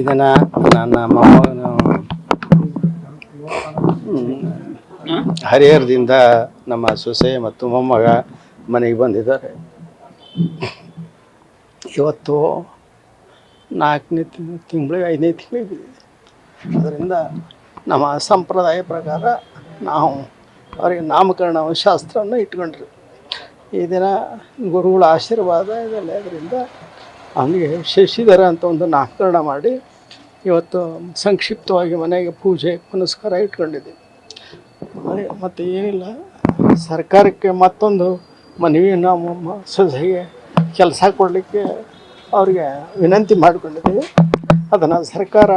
ಇದನ್ನ ನನ್ನ ಮೊಮ್ಮಗನ ಹರಿಹರದಿಂದ ನಮ್ಮ ಸೊಸೆ ಮತ್ತು ಮೊಮ್ಮಗ ಮನೆಗೆ ಬಂದಿದ್ದಾರೆ. ಇವತ್ತು ನಾಲ್ಕನೇ ತಿಂಗಳಿಗೆ ಐದನೇ ತಿಂಗಳಿಗೆ ಅದರಿಂದ ನಮ್ಮ ಸಂಪ್ರದಾಯ ಪ್ರಕಾರ ನಾವು ಅವರಿಗೆ ನಾಮಕರಣ ಶಾಸ್ತ್ರವನ್ನು ಇಟ್ಕೊಂಡ್ರಿ. ಈ ದಿನ ಗುರುಗಳ ಆಶೀರ್ವಾದ ಇದೆಲ್ಲ. ಅದರಿಂದ ಅವನಿಗೆ ಶಶಿಧರ ಅಂತ ಒಂದು ನಾಮಕರಣ ಮಾಡಿ ಇವತ್ತು ಸಂಕ್ಷಿಪ್ತವಾಗಿ ಮನೆಗೆ ಪೂಜೆ, ಪುನಸ್ಕಾರ ಇಟ್ಕೊಂಡಿದ್ದೀವಿ. ಮತ್ತು ಏನಿಲ್ಲ, ಸರ್ಕಾರಕ್ಕೆ ಮತ್ತೊಂದು ಮನವಿ ನಾವು ಸೊಸೆಗೆ ಕೆಲಸ ಕೊಡಲಿಕ್ಕೆ ಅವ್ರಿಗೆ ವಿನಂತಿ ಮಾಡಿಕೊಂಡಿದ್ದೀವಿ. ಅದನ್ನು ಸರ್ಕಾರ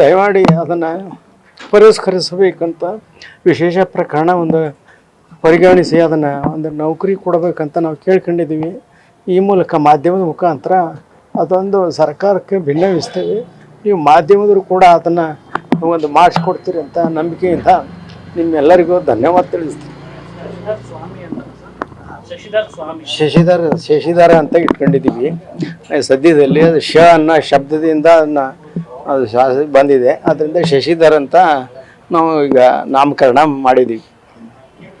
ದಯಮಾಡಿ ಅದನ್ನು ಪರಿಷ್ಕರಿಸಬೇಕಂತ ವಿಶೇಷ ಪ್ರಕರಣ ಒಂದು ಪರಿಗಣಿಸಿ ಅದನ್ನು ಒಂದು ನೌಕರಿ ಕೊಡಬೇಕಂತ ನಾವು ಕೇಳ್ಕೊಂಡಿದ್ದೀವಿ. ಈ ಮೂಲಕ ಮಾಧ್ಯಮದ ಮುಖಾಂತರ ಅದೊಂದು ಸರ್ಕಾರಕ್ಕೆ ಭಿನ್ನವಿಸ್ತೇವೆ ನೀವು ಮಾಧ್ಯಮದರು ಕೂಡ ಅದನ್ನು ಒಂದು ಮಾಡಿಸ್ಕೊಡ್ತೀರಿ ಅಂತ ನಂಬಿಕೆಯಿಂದ ನಿಮ್ಮೆಲ್ಲರಿಗೂ ಧನ್ಯವಾದ ತಿಳಿಸ್ತೀನಿ. ಶಶಿಧರ್ ಸ್ವಾಮಿ. ಶಶಿಧರ ಅಂತ ಇಟ್ಕೊಂಡಿದ್ದೀವಿ. ಸದ್ಯದಲ್ಲಿ ಅದು ಶ ಅನ್ನೋ ಶಬ್ದದಿಂದ ಅದನ್ನ ಅದು ಬಂದಿದೆ. ಅದರಿಂದ ಶಶಿಧರ್ ಅಂತ ನಾವು ಈಗ ನಾಮಕರಣ ಮಾಡಿದ್ದೀವಿ.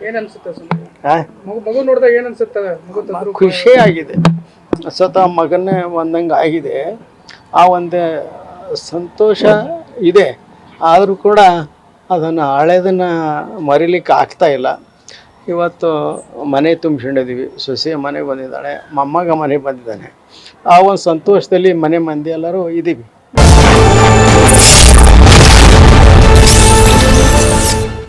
ಏನನ್ಸುತ್ತೆ ಅನ್ಸುತ್ತೆ? ಮಗು ಮಗು ನೋಡಿದಾಗ ಏನು ಅನ್ಸುತ್ತೆ? ಮಗು ತಂದ್ರು ಖುಷಿ ಆಗಿದೆ. ಸ್ವತಃ ಮಗನೇ ಒಂದಂಗೆ ಆಗಿದೆ. ಆ ಒಂದು ಸಂತೋಷ ಇದೆ. ಆದರೂ ಕೂಡ ಅದನ್ನು ಹಳೆದನ್ನು ಮರಿಲಿಕ್ಕೆ ಆಗ್ತಾ ಇಲ್ಲ. ಇವತ್ತು ಮನೆ ತುಂಬಿಸಿಕೊಂಡಿದ್ದೀವಿ ಸೊಸೆ ಮನೆ ಬಂದಿದ್ದಾಳೆ ಮೊಮ್ಮಗ ಮನೆ ಬಂದಿದ್ದಾನೆ. ಆ ಒಂದು ಸಂತೋಷದಲ್ಲಿ ಮನೆ ಮಂದಿ ಎಲ್ಲರೂ ಇದ್ದೀವಿ